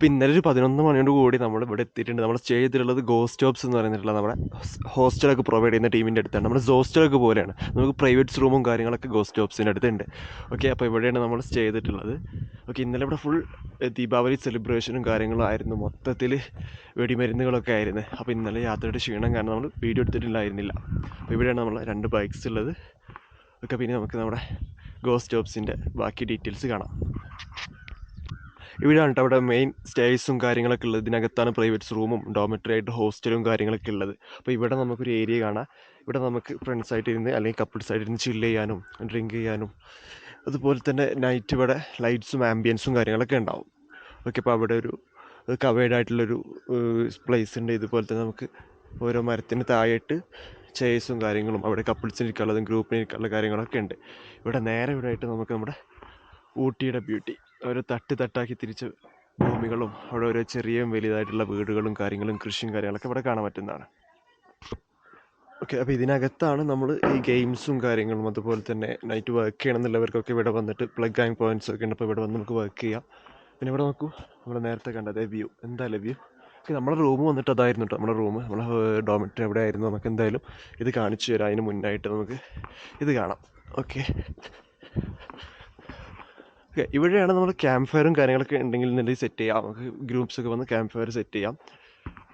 അപ്പോൾ ഇന്നലെ ഒരു പതിനൊന്ന് മണിയോട് കൂടി നമ്മൾ ഇവിടെ എത്തിയിട്ടുണ്ട്. നമ്മൾ സ്റ്റേ ചെയ്തിട്ടുള്ളത് ഗോസ്റ്റ് ഹോബ്സ് എന്ന് പറയുന്നിട്ടുള്ള നമ്മുടെ ഹോസ്റ്റലൊക്കെ പ്രൊവൈഡ് ചെയ്യുന്ന ടീമിന്റെ അടുത്താണ്. നമ്മുടെ ഹോസ്റ്റലൊക്കെ പോലെയാണ്. നമുക്ക് പ്രൈവറ്റ് റൂമും കാര്യങ്ങളൊക്കെ ഗോസ്റ്റ് ഹോബ്സിന്റെ അടുത്തുണ്ട്. ഓക്കെ അപ്പോൾ ഇവിടെയാണ് നമ്മൾ സ്റ്റേ ചെയ്തിട്ടുള്ളത്. ഓക്കെ ഇന്നലെ ഇവിടെ ഫുൾ ദീപാവലി സെലിബ്രേഷനും കാര്യങ്ങളും ആയിരുന്നു. മൊത്തത്തിൽ വെടിമരുന്നുകളൊക്കെ ആയിരുന്നു. അപ്പോൾ ഇന്നലെ യാത്രയുടെ ക്ഷീണം കാരണം നമ്മൾ വീഡിയോ എടുത്തിട്ടില്ലായിരുന്നില്ല അപ്പോൾ ഇവിടെയാണ് നമ്മൾ രണ്ട് ബൈക്സ് ഉള്ളത്. ഒക്കെ പിന്നെ നമുക്ക് നമ്മുടെ ഗോസ്റ്റ് ഓപ്സിന്റെ ബാക്കി ഡീറ്റെയിൽസ് കാണാം. ഇവിടെയാണ് കേട്ടോ അവിടെ മെയിൻ സ്റ്റേഴ്സും കാര്യങ്ങളൊക്കെ ഉള്ളത്. ഇതിനകത്താണ് പ്രൈവറ്റ് റൂമും ഡോമെറ്ററി ആയിട്ട് ഹോസ്റ്റലും കാര്യങ്ങളൊക്കെ ഉള്ളത്. അപ്പോൾ ഇവിടെ നമുക്കൊരു ഏരിയ കാണാം. ഇവിടെ നമുക്ക് ഫ്രണ്ട്സ് ആയിട്ട് ഇരുന്ന് അല്ലെങ്കിൽ കപ്പിൾസ് ആയിട്ട് ഇരുന്ന് ചില്ല് ചെയ്യാനും ഡ്രിങ്ക് ചെയ്യാനും അതുപോലെ തന്നെ നൈറ്റ് ഇവിടെ ലൈറ്റ്സും ആംബിയൻസും കാര്യങ്ങളൊക്കെ ഉണ്ടാവും. ഓക്കെ അപ്പോൾ അവിടെ ഒരു കവേഡ് ആയിട്ടുള്ളൊരു പ്ലേസ് ഉണ്ട്. ഇതുപോലെ തന്നെ നമുക്ക് ഓരോ മരത്തിന് താഴെയിട്ട് ചെയർസും കാര്യങ്ങളും അവിടെ കപ്പിൾസിന് ഇരിക്കാനുള്ളതും ഗ്രൂപ്പിന് ഇരിക്കാനുള്ള കാര്യങ്ങളൊക്കെ ഉണ്ട്. ഇവിടെ നേരെ ഇവിടെ ആയിട്ട് നമുക്ക് നമ്മുടെ ഊട്ടിയുടെ ബ്യൂട്ടി ഓരോ തട്ട് തട്ടാക്കി തിരിച്ച് ഭൂമികളും അവിടെ ഓരോ ചെറിയ വലുതായിട്ടുള്ള വീടുകളും കാര്യങ്ങളും കൃഷിയും കാര്യങ്ങളൊക്കെ ഇവിടെ കാണാൻ പറ്റുന്നതാണ്. ഓക്കെ അപ്പോൾ ഇതിനകത്താണ് നമ്മൾ ഈ ഗെയിംസും കാര്യങ്ങളും അതുപോലെ തന്നെ നൈറ്റ് വർക്ക് ചെയ്യണമെന്നുള്ളവർക്കൊക്കെ ഇവിടെ വന്നിട്ട് പ്ലഗ് ആൻഡ് പോയിന്റ്സ് ഒക്കെ ഉണ്ട്. അപ്പോൾ ഇവിടെ വന്ന് നമുക്ക് വർക്ക് ചെയ്യാം. പിന്നെ ഇവിടെ നോക്കൂ നമ്മൾ നേരത്തെ കണ്ട അതേ വ്യൂ എന്തായാലും വ്യൂ ഓക്കെ നമ്മുടെ റൂം വന്നിട്ട് അതായിരുന്നു കേട്ടോ നമ്മുടെ റൂം നമ്മുടെ ഡോമിറ്ററി എവിടെ ആയിരുന്നു നമുക്ക് എന്തായാലും ഇത് കാണിച്ചു തരാം. അതിന് മുന്നായിട്ട് നമുക്ക് ഇത് കാണാം. Okay okay. ഇവിടെയാണ് നമ്മൾ ക്യാമ്പ് ഫയറും കാര്യങ്ങളൊക്കെ ഉണ്ടെങ്കിൽ എന്നുണ്ടെങ്കിൽ സെറ്റ് ചെയ്യാം. നമുക്ക് ഗ്രൂപ്പ്സ് ഒക്കെ വന്ന് ക്യാമ്പ് ഫയർ സെറ്റ് ചെയ്യാം.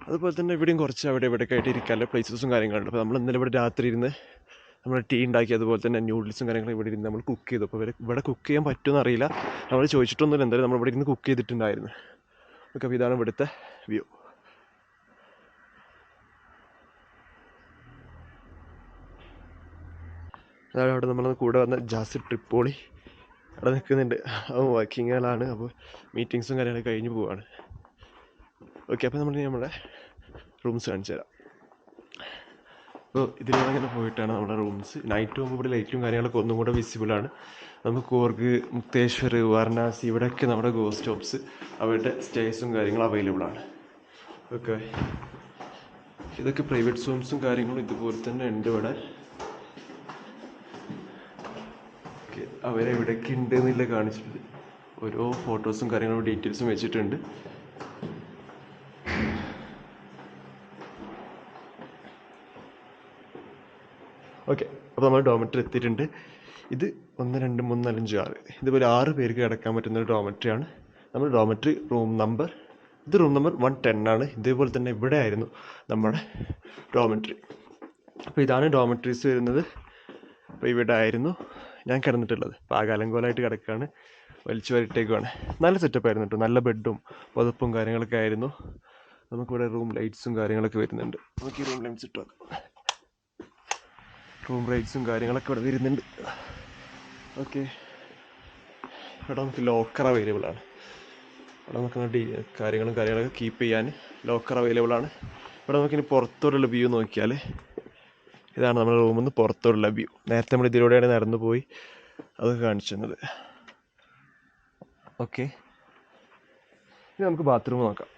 അതുപോലെ തന്നെ ഇവിടെയും കുറച്ച് അവിടെ ഇവിടെയൊക്കെ ആയിട്ട് ഇരിക്കാനുള്ള പ്ലേസസും കാര്യങ്ങളുണ്ട്. അപ്പോൾ നമ്മൾ ഇന്നലെ ഇവിടെ രാത്രി ഇരുന്ന് നമ്മൾ ടീ ഉണ്ടാക്കി അതുപോലെ തന്നെ ന്യൂഡിൽസും കാര്യങ്ങളും ഇവിടെ ഇരുന്ന് നമ്മൾ കുക്ക് ചെയ്തു. അപ്പോൾ ഇവിടെ കുക്ക് ചെയ്യാൻ പറ്റുമെന്ന് അറിയില്ല. നമ്മൾ ചോദിച്ചിട്ടൊന്നുമില്ല. എന്തായാലും നമ്മൾ ഇവിടെ ഇരുന്ന് കുക്ക് ചെയ്തിട്ടുണ്ടായിരുന്നു. ഓക്കെ അപ്പോൾ ഇതാണ് ഇവിടുത്തെ വ്യൂ അതാണ് അവിടെ നമ്മൾ കൂടെ വന്ന ജാസിർ ട്രിപ്പോളി. അവിടെ നിൽക്കുന്നുണ്ട്. അവൻ വർക്കിങ്ങുകളാണ് അപ്പോൾ മീറ്റിങ്സും കാര്യങ്ങളൊക്കെ കഴിഞ്ഞ് പോവാണ്. ഓക്കെ അപ്പോൾ നമ്മൾ നമ്മുടെ റൂംസ് കാണിച്ചു തരാം. അപ്പോൾ ഇതിലൂടെ അങ്ങനെ പോയിട്ടാണ് നമ്മുടെ റൂംസ് നൈറ്റ് പോകുമ്പോൾ ഇവിടെ ലൈറ്റും കാര്യങ്ങളൊക്കെ ഒന്നും കൂടെ വിസിബിളാണ് നമുക്ക് കൂർഗ് മുക്തേശ്വർ വാരണാസി ഇവിടെയൊക്കെ നമ്മുടെ ഗോസ്റ്റ് സ്റ്റോപ്സ് അവരുടെ സ്റ്റേസും കാര്യങ്ങളും അവൈലബിൾ ആണ്. ഓക്കെ ഇതൊക്കെ പ്രൈവറ്റ് റൂംസും കാര്യങ്ങളും ഇതുപോലെ തന്നെ ഉണ്ട് ഇവിടെ. അവരെവിടെയൊക്കെ ഉണ്ട് എന്നില്ല കാണിച്ചിട്ടുണ്ട് ഓരോ ഫോട്ടോസും കാര്യങ്ങളും ഡീറ്റെയിൽസും വെച്ചിട്ടുണ്ട്. ഓക്കെ അപ്പോൾ നമ്മൾ ഡോമെട്രി എത്തിയിട്ടുണ്ട്. ഇത് ഒന്ന് രണ്ട് മൂന്ന് നാലഞ്ച് ആറ്. ഇതുപോലെ ആറ് പേർക്ക് കിടക്കാൻ പറ്റുന്ന ഒരു ഡോമെട്രിയാണ് നമ്മൾ ഡോമെട്രി റൂം നമ്പർ ഇത് റൂം നമ്പർ വൺ ടെൻ ആണ്. ഇതേപോലെ തന്നെ ഇവിടെ ആയിരുന്നു നമ്മുടെ ഡോമെട്രി അപ്പോൾ ഇതാണ് ഡോമെട്രീസ് വരുന്നത്. അപ്പോൾ ഇവിടെ ആയിരുന്നു. ഞാൻ കിടന്നിട്ടുള്ളത്. അപ്പോൾ ആകാലങ്കോലായിട്ട് കിടക്കുകയാണ് വലിച്ചു വരട്ടേക്കുവാണ് നല്ല സെറ്റപ്പ് ആയിരുന്നു കേട്ടോ നല്ല ബെഡും പുതപ്പും കാര്യങ്ങളൊക്കെ ആയിരുന്നു. നമുക്കിവിടെ റൂം ലൈറ്റ്സും കാര്യങ്ങളൊക്കെ വരുന്നുണ്ട്. നമുക്ക് റൂം ലൈറ്റ്സ് ഇട്ടോ റൂം ലൈറ്റ്സും കാര്യങ്ങളൊക്കെ ഇവിടെ വരുന്നുണ്ട്. ഓക്കെ ഇവിടെ നമുക്ക് ലോക്കർ അവൈലബിൾ ആണ്. ഇവിടെ നമുക്ക് ഡി കാര്യങ്ങളും കാര്യങ്ങളൊക്കെ കീപ്പ് ചെയ്യാൻ ലോക്കർ അവൈലബിൾ ആണ്. ഇവിടെ നമുക്കിനി പുറത്തോടുള്ള വ്യൂ നോക്കിയാൽ ഇതാണ് നമ്മുടെ റൂമിൽ നിന്ന് പുറത്തുള്ള വ്യൂ നേരത്തെ നമ്മൾ ഇതിലൂടെയാണ് നടന്നു പോയി അത് കാണിച്ചത്. ഓക്കെ ഇനി നമുക്ക് ബാത്റൂം നോക്കാം.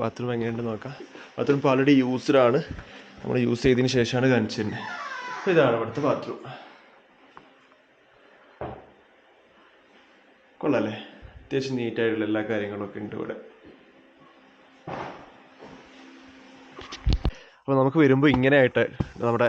ബാത്റൂം എങ്ങനെയുണ്ട് നോക്കാം. ബാത്റൂം ഇപ്പോൾ ഓൾറെഡി യൂസ്ഡ് ആണ്. നമ്മൾ യൂസ് ചെയ്തതിന് ശേഷമാണ് കാണിച്ചിരുന്നത് അപ്പോൾ ഇതാണ് ഇവിടുത്തെ ബാത്റൂം കൊള്ളാല്ലേ? അത്യാവശ്യം നീറ്റായിട്ടുള്ള എല്ലാ കാര്യങ്ങളും ഒക്കെ ഉണ്ട് ഇവിടെ. അപ്പോൾ നമുക്ക് വരുമ്പോൾ ഇങ്ങനെ ആയിട്ട് നമ്മുടെ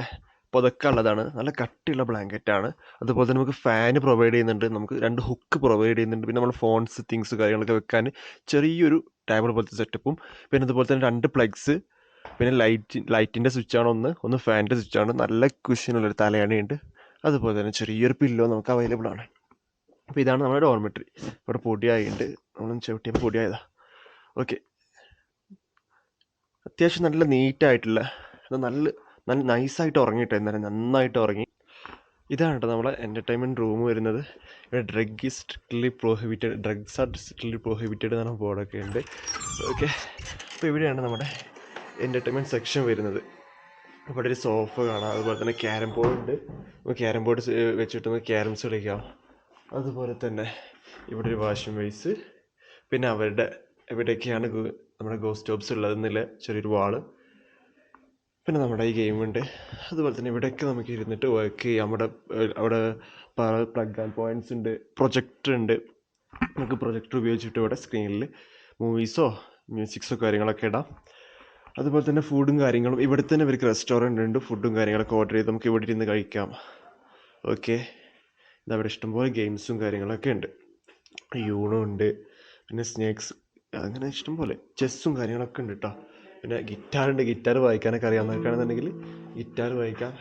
പുതക്കുള്ളതാണ് നല്ല കട്ടിയുള്ള ബ്ലാങ്കറ്റാണ്. അതുപോലെ തന്നെ നമുക്ക് ഫാന് പ്രൊവൈഡ് ചെയ്യുന്നുണ്ട്. നമുക്ക് രണ്ട് ഹുക്ക് പ്രൊവൈഡ് ചെയ്യുന്നുണ്ട്. പിന്നെ നമ്മൾ ഫോൺസ് തിങ്സ് കാര്യങ്ങളൊക്കെ വെക്കാൻ ചെറിയൊരു ടേബിൾ പോലത്തെ സെറ്റപ്പും. പിന്നെ അതുപോലെ തന്നെ രണ്ട് പ്ലഗ്സ്. പിന്നെ ലൈറ്റ് ലൈറ്റിന്റെ സ്വിച്ചാണ് ഒന്ന്. ഒന്ന് ഫാനിന്റെ സ്വിച്ചാണ്. നല്ല കുഷ്യനുള്ളൊരു തലയണയുണ്ട്. അതുപോലെ തന്നെ ചെറിയൊരു പില്ലോ നമുക്ക് അവൈലബിൾ ആണ് അപ്പോൾ ഇതാണ് നമ്മുടെ ഡോർമെട്രി. ഇവിടെ പൊടിയായിട്ട് നമ്മൾ ചവിട്ടിയപ്പോൾ പൊടിയായതാ. ഓക്കെ. അത്യാവശ്യം നല്ല നീറ്റായിട്ടുള്ള നല്ല നല്ല നൈസായിട്ട് ഉറങ്ങിയിട്ട് എന്നാലും നന്നായിട്ട് ഉറങ്ങി. ഇതാണ് കേട്ടോ നമ്മളെ എന്റർടൈൻമെന്റ് റൂം വരുന്നത്. ഇവിടെ drug is strictly prohibited drugs are strictly prohibited എന്ന് പറഞ്ഞ ബോർഡൊക്കെ ഉണ്ട്. ഓക്കെ അപ്പോൾ ഇവിടെയാണ് നമ്മുടെ എന്റർടൈൻമെന്റ് സെക്ഷൻ വരുന്നത്. ഇവിടെ ഒരു സോഫ കാണാം. അതുപോലെ തന്നെ ക്യാരം ബോർഡ് ഉണ്ട്. ക്യാരം ബോർഡ് വെച്ചിട്ട് നമുക്ക് ക്യാരംസ് കളിക്കാം. അതുപോലെ തന്നെ ഇവിടെ ഒരു വാഷിംഗ് ബേസ് പിന്നെ അവരുടെ എവിടെയൊക്കെയാണ് നമ്മുടെ ഗോസ്റ്റ് സ്റ്റോപ്സ് ഉള്ളതെന്നുള്ള ചെറിയൊരു വാൾ പിന്നെ നമ്മുടെ ഈ ഗെയിമുണ്ട് അതുപോലെ തന്നെ ഇവിടെയൊക്കെ നമുക്ക് ഇരുന്നിട്ട് വർക്ക് ചെയ്യാം. അവിടെ അവിടെ പ്ലഗ് ആൻഡ് പോയിന്റ്സ് ഉണ്ട് പ്രൊജക്ടർ ഉണ്ട്. നമുക്ക് പ്രൊജക്ടർ ഉപയോഗിച്ചിട്ട് ഇവിടെ സ്ക്രീനിൽ മൂവീസോ മ്യൂസിക്സോ കാര്യങ്ങളൊക്കെ ഇടാം. അതുപോലെ തന്നെ ഫുഡും കാര്യങ്ങളും ഇവിടെ തന്നെ ഇവർക്ക് റെസ്റ്റോറന്റ് ഉണ്ട്. ഫുഡും കാര്യങ്ങളൊക്കെ ഓർഡർ ചെയ്ത് നമുക്ക് ഇവിടെ ഇരുന്ന് കഴിക്കാം. ഓക്കെ ഇതവിടെ ഇഷ്ടംപോലെ ഗെയിംസും കാര്യങ്ങളൊക്കെ ഉണ്ട്. യൂണോ ഉണ്ട് പിന്നെ സ്നേക്സ് അങ്ങനെ ഇഷ്ടംപോലെ. ചെസ്സും കാര്യങ്ങളൊക്കെ ഉണ്ട് കേട്ടോ പിന്നെ ഗിറ്റാറുണ്ട്. ഗിറ്റാർ വായിക്കാനൊക്കെ അറിയാവുന്നവർക്കാണെന്നുണ്ടെങ്കിൽ ഗിറ്റാർ വായിക്കാം.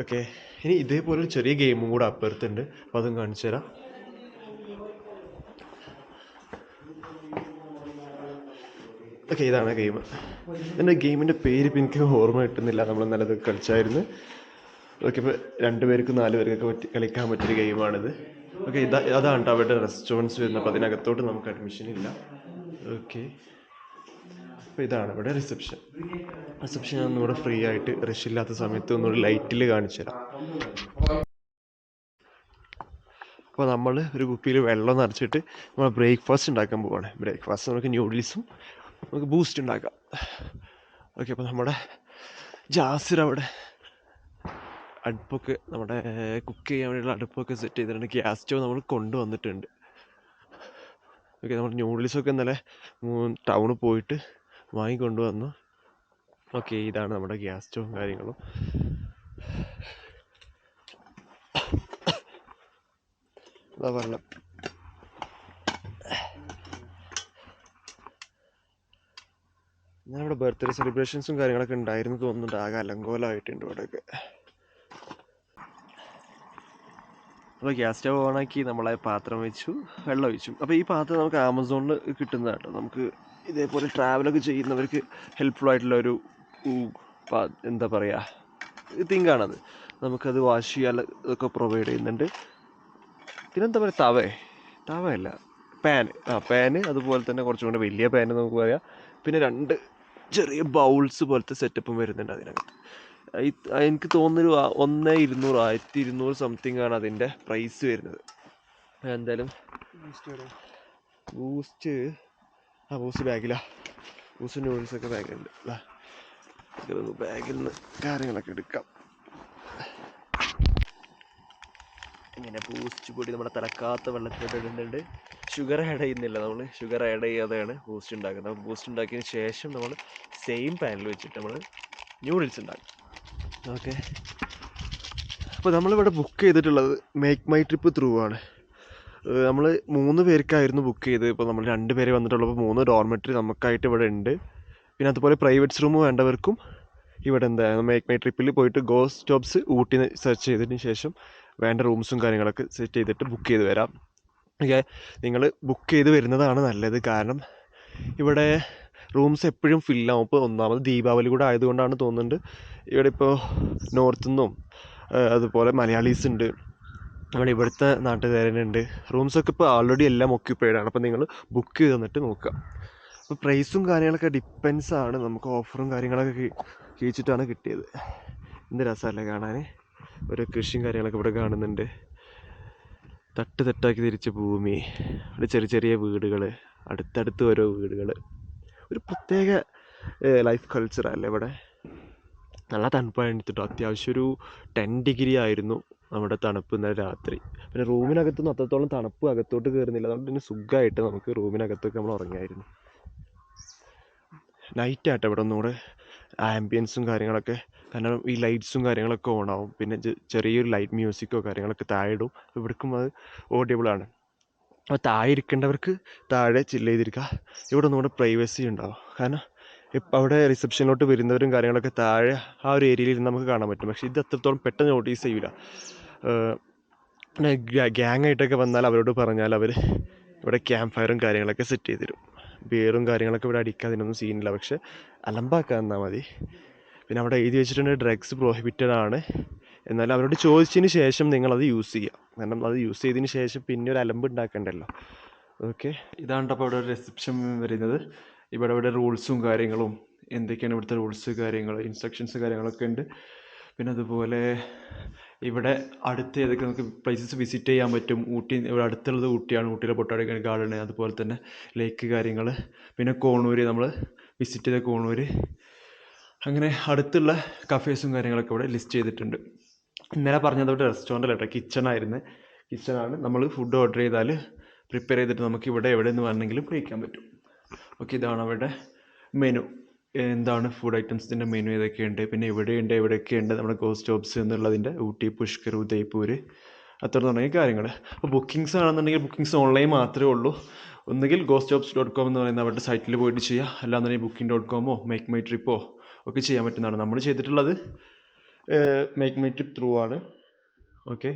ഓക്കെ ഇനി ഇതേപോലെ ചെറിയ ഗെയിമും കൂടെ അപ്പുറത്തുണ്ട്. അപ്പോൾ അതും കാണിച്ചു തരാം. ഓക്കെ ഇതാണ് ഗെയിം. എന്റെ ഗെയിമിന്റെ പേര് ഇപ്പം എനിക്ക് ഓർമ്മ കിട്ടുന്നില്ല. നമ്മൾ നല്ലത് കളിച്ചായിരുന്നു. ഓക്കെ ഇപ്പോൾ രണ്ട് പേർക്കും നാല് പേർക്കൊക്കെ പറ്റി കളിക്കാൻ പറ്റിയൊരു ഗെയിമാണിത്. ഓക്കെ ഇതാ അതാണ് അവരുടെ റെസ്റ്റോറന്റ്സ് വരുന്നത്. അപ്പോൾ അതിനകത്തോട്ട് നമുക്ക് അഡ്മിഷൻ ഇല്ല. ഓക്കെ അപ്പോൾ ഇതാണ് ഇവിടെ റിസപ്ഷൻ റിസപ്ഷൻ ഒന്നുകൂടെ ഫ്രീ ആയിട്ട് റഷ് ഇല്ലാത്ത സമയത്ത് ഒന്നുകൂടി ലൈറ്റിൽ കാണിച്ചു തരാം. അപ്പോൾ നമ്മൾ ഒരു കുപ്പിയിൽ വെള്ളം നിറച്ചിട്ട് നമ്മൾ ബ്രേക്ക്ഫാസ്റ്റ് ഉണ്ടാക്കാൻ പോവാണ്. ബ്രേക്ക്ഫാസ്റ്റ് നമുക്ക് ന്യൂഡിൽസും നമുക്ക് ബൂസ്റ്റ് ഉണ്ടാക്കാം. ഓക്കെ അപ്പോൾ നമ്മുടെ ജാസിർ അവിടെ അടുപ്പൊക്കെ നമ്മുടെ കുക്ക് ചെയ്യാൻ വേണ്ടിയുള്ള അടുപ്പൊക്കെ സെറ്റ് ചെയ്തിട്ടുണ്ട്. ഗ്യാസ് സ്റ്റവ് നമ്മൾ കൊണ്ടുവന്നിട്ടുണ്ട്. ഓക്കെ നമ്മുടെ ന്യൂഡിൽസൊക്കെ ഇന്നലെ ടൗണിൽ പോയിട്ട് വാങ്ങിക്കൊണ്ടുവന്നു. ഓക്കെ ഇതാണ് നമ്മുടെ ഗ്യാസ് സ്റ്റവും കാര്യങ്ങളും. അതാ ഞാനിവിടെ ബർത്ത്ഡേ സെലിബ്രേഷൻസും കാര്യങ്ങളൊക്കെ ഉണ്ടായിരുന്നു തോന്നുന്നുണ്ട്. ആകെ അലങ്കോലമായിട്ടുണ്ട് ഇവിടെയൊക്കെ. അപ്പോൾ ഗ്യാസ് സ്റ്റവ് ഓണാക്കി നമ്മളെ പാത്രം വെച്ചു വെള്ളം ഒഴിച്ചു. അപ്പോൾ ഈ പാത്രം നമുക്ക് ആമസോണിൽ കിട്ടുന്നതാട്ടോ. നമുക്ക് ഇതേപോലെ ട്രാവലൊക്കെ ചെയ്യുന്നവർക്ക് ഹെൽപ്ഫുൾ ആയിട്ടുള്ള ഒരു എന്താ പറയുക തിങ്കാണത് നമുക്കത് വാഷ് ചെയ്യാൻ ഇതൊക്കെ പ്രൊവൈഡ് ചെയ്യുന്നുണ്ട്. പിന്നെന്താ പറയുക തവേ. തവയല്ല പാൻ ആ പാന് അതുപോലെ തന്നെ കുറച്ചും കൂടെ വലിയ പാന് നമുക്ക് പറയാം. പിന്നെ രണ്ട് ചെറിയ ബൗൾസ് പോലത്തെ സെറ്റപ്പും വരുന്നുണ്ട് അതിനകത്ത്. എനിക്ക് തോന്നുന്നൊരു ഒന്ന് ഇരുന്നൂറ് ആയിരത്തി ഇരുന്നൂറ് സംതിങ് ആണ് അതിന്റെ പ്രൈസ് വരുന്നത്. എന്തായാലും ബൂസ്റ്റ് ആ ബൂസ്റ്റ് ബാഗിലാ? നൂഡിൽസ് ഒക്കെ ബാഗിലുണ്ട്. അല്ലേ ബാഗിൽ നിന്ന് കാര്യങ്ങളൊക്കെ എടുക്കാം. ഇങ്ങനെ ബൂസ്റ്റ് പൊടി നമ്മുടെ തിളക്കാത്ത വെള്ളത്തിലോട്ട് ഇടുന്നുണ്ട്. ഷുഗർ ആഡ് ചെയ്യുന്നില്ല നമ്മൾ ഷുഗർ ആഡ് ചെയ്യാതെയാണ് ബൂസ്റ്റ് ഉണ്ടാക്കുന്നത്. ബൂസ്റ്റ് ഉണ്ടാക്കിയതിന് ശേഷം നമ്മൾ സെയിം പാനിൽ വെച്ചിട്ട് നമ്മൾ ന്യൂഡിൽസ് ഉണ്ടാക്കും. ഓക്കെ അപ്പോൾ നമ്മളിവിടെ ബുക്ക് ചെയ്തിട്ടുള്ളത് മേക്ക് മൈ ട്രിപ്പ് ത്രൂ ആണ്. നമ്മൾ മൂന്ന് പേർക്കായിരുന്നു ബുക്ക് ചെയ്തത്. ഇപ്പോൾ നമ്മൾ രണ്ട് പേരെ വന്നിട്ടുള്ളപ്പോൾ മൂന്ന് ഡോർമെറ്ററി നമുക്കായിട്ട് ഇവിടെ ഉണ്ട്. പിന്നെ അതുപോലെ പ്രൈവറ്റ് റൂം വേണ്ടവർക്കും ഇവിടെ എന്താ മേക്ക് മൈ ട്രിപ്പിൽ പോയിട്ട് ഗോ സ്റ്റോപ്സ് ഊട്ടി സെർച്ച് ചെയ്തതിന് ശേഷം വേണ്ട റൂംസും കാര്യങ്ങളൊക്കെ സെറ്റ് ചെയ്തിട്ട് ബുക്ക് ചെയ്ത് വരാം. ഓക്കെ നിങ്ങൾ ബുക്ക് ചെയ്ത് വരുന്നതാണ് നല്ലത്. കാരണം ഇവിടെ റൂംസ് എപ്പോഴും ഫില്ലാവും ഇപ്പോൾ ഒന്നാമത് ദീപാവലി കൂടെ ആയതുകൊണ്ടാണ് തോന്നുന്നുണ്ട്. ഇവിടെ ഇപ്പോൾ നോർത്ത് നിന്നും അതുപോലെ മലയാളീസ് ഉണ്ട്. നമ്മുടെ ഇവിടുത്തെ നാട്ടുകാരനുണ്ട്. റൂംസൊക്കെ ഇപ്പോൾ ഓൾറെഡി എല്ലാം occupied ആണ്. അപ്പോൾ നിങ്ങൾ ബുക്ക് ചെയ്ത് തന്നിട്ട് നോക്കുക. അപ്പോൾ പ്രൈസും കാര്യങ്ങളൊക്കെ ഡിപ്പെൻസ് ആണ്. നമുക്ക് ഓഫറും കാര്യങ്ങളൊക്കെ കഴിച്ചിട്ടാണ് കിട്ടിയത്. എന്ത് രസമല്ലേ കാണാൻ ഓരോ കൃഷിയും കാര്യങ്ങളൊക്കെ ഇവിടെ കാണുന്നുണ്ട്. തട്ട് തട്ടാക്കി തിരിച്ച ഭൂമി അവിടെ ചെറിയ ചെറിയ വീടുകൾ അടുത്തടുത്ത് ഓരോ വീടുകൾ ഒരു പ്രത്യേക ലൈഫ് കൾച്ചറല്ലേ ഇവിടെ? നല്ല തണുപ്പായിരുന്നു അത്യാവശ്യം ഒരു ടെൻ ഡിഗ്രി ആയിരുന്നു. നമ്മുടെ തണുപ്പ് ഇന്നലെ രാത്രി. പിന്നെ റൂമിനകത്തുനിന്ന് അത്രത്തോളം തണുപ്പ് അകത്തോട്ട് കയറുന്നില്ല അതുകൊണ്ട് തന്നെ സുഖമായിട്ട് നമുക്ക് റൂമിനകത്തൊക്കെ നമ്മൾ ഉറങ്ങിയായിരുന്നു. നൈറ്റ് ആട്ടെ ഇവിടെ ഒന്നുകൂടെ. ആംബിയൻസും കാര്യങ്ങളൊക്കെ. കാരണം ഈ ലൈറ്റ്സും കാര്യങ്ങളൊക്കെ ഓണാവും പിന്നെ ചെറിയൊരു ലൈറ്റ് മ്യൂസിക്കോ കാര്യങ്ങളൊക്കെ താഴെ ഇടും. ഇവിടേക്കും അത് ഓഡിയബിളാണ് അപ്പോൾ താഴെ ഇരിക്കേണ്ടവർക്ക് താഴെ ചില്ല് ചെയ്തിരിക്കുക ഇവിടെ ഒന്നുകൂടെ പ്രൈവസി ഉണ്ടാവും. കാരണം ഇപ്പം അവിടെ റിസപ്ഷനിലോട്ട് വരുന്നവരും കാര്യങ്ങളൊക്കെ താഴെ ആ ഒരു ഏരിയയിൽ നമുക്ക് കാണാൻ പറ്റും. പക്ഷേ ഇത് അത്രത്തോളം പെട്ടെന്ന് നോട്ടീസ് ചെയ്യില്ല പിന്നെ ഗ്യാങ് ആയിട്ടൊക്കെ വന്നാൽ അവരോട് പറഞ്ഞാൽ അവർ ഇവിടെ ക്യാമ്പ് ഫയറും കാര്യങ്ങളൊക്കെ സെറ്റ് ചെയ്ത് തരും. ബിയറും കാര്യങ്ങളൊക്കെ ഇവിടെ അടിക്കാൻ അതിനൊന്നും സീനില്ല. പക്ഷെ അലമ്പാക്കാൻ തന്നാൽ മതി. പിന്നെ അവിടെ എഴുതി വെച്ചിട്ടുണ്ട് ഡ്രഗ്സ് പ്രോഹിബിറ്റഡ് ആണ്. എന്നാൽ അവരോട് ചോദിച്ചതിന് ശേഷം നിങ്ങളത് യൂസ് ചെയ്യുക കാരണം അത് യൂസ് ചെയ്തതിന് ശേഷം പിന്നെ ഒരു അലമ്പ് ഉണ്ടാക്കണ്ടല്ലോ. ഓക്കെ ഇതാണ് അപ്പോൾ ഇവിടെ ഒരു റിസപ്ഷൻ വരുന്നത്. ഇവിടെ ഇവിടെ റൂൾസും കാര്യങ്ങളും എന്തൊക്കെയാണ് ഇവിടുത്തെ റൂൾസ് കാര്യങ്ങൾ ഇൻസ്ട്രക്ഷൻസ് കാര്യങ്ങളൊക്കെ ഉണ്ട്. പിന്നെ അതുപോലെ ഇവിടെ അടുത്ത് ഏതൊക്കെ നമുക്ക് പ്ലേസസ് വിസിറ്റ് ചെയ്യാൻ പറ്റും ഊട്ടി ഇവിടെ അടുത്തുള്ളത് ഊട്ടിയാണ് ഊട്ടിയിലെ ബൊട്ടാണിക്കൽ ഗാർഡൻ അതുപോലെ തന്നെ ലേക്ക് കാര്യങ്ങൾ പിന്നെ കോണൂർ നമ്മൾ വിസിറ്റ് ചെയ്ത കോണൂർ അങ്ങനെ അടുത്തുള്ള കഫേസും കാര്യങ്ങളൊക്കെ ഇവിടെ ലിസ്റ്റ് ചെയ്തിട്ടുണ്ട്. ഇന്നലെ പറഞ്ഞത് ഇവിടെ റെസ്റ്റോറന്റ് അല്ല കിച്ചൺ ആയിരുന്നു. കിച്ചണാണ് നമ്മൾ ഫുഡ് ഓർഡർ ചെയ്താൽ പ്രിപ്പയർ ചെയ്തിട്ട് നമുക്ക് ഇവിടെ എവിടെ നിന്ന് വേണമെങ്കിലും കഴിക്കാൻ പറ്റും. ഓക്കെ ഇതാണ് അവരുടെ മെനു എന്താണ് ഫുഡ് ഐറ്റംസിന്റെ മെനു ഏതൊക്കെയുണ്ട്? പിന്നെ എവിടെയുണ്ട് എവിടെയൊക്കെയുണ്ട് നമ്മുടെ ഗോസ്റ്റ് സ്റ്റോപ്സ് എന്നുള്ളതിന്റെ ഊട്ടി പുഷ്കർ ഉദയ്പൂർ അത്ര തുടങ്ങിയ കാര്യങ്ങൾ അപ്പോൾ ബുക്കിങ്സ് ആണെന്നുണ്ടെങ്കിൽ ബുക്കിങ്സ് ഓൺലൈൻ മാത്രമേ ഉള്ളൂ. ഒന്നുകിൽ ഗോ സ്റ്റോപ്സ് ഡോട്ട് കോം എന്ന് പറയുന്ന അവരുടെ സൈറ്റിൽ പോയിട്ട് ചെയ്യുക അല്ലാന്നുണ്ടെങ്കിൽ ബുക്കിംഗ് ഡോട്ട് കോമോ മേക്ക് മൈ ട്രിപ്പോ ഒക്കെ ചെയ്യാൻ പറ്റുന്നതാണ്. നമ്മൾ ചെയ്തിട്ടുള്ളത് മേക്ക് മൈ ട്രിപ്പ് ത്രൂ ആണ്. ഓക്കെ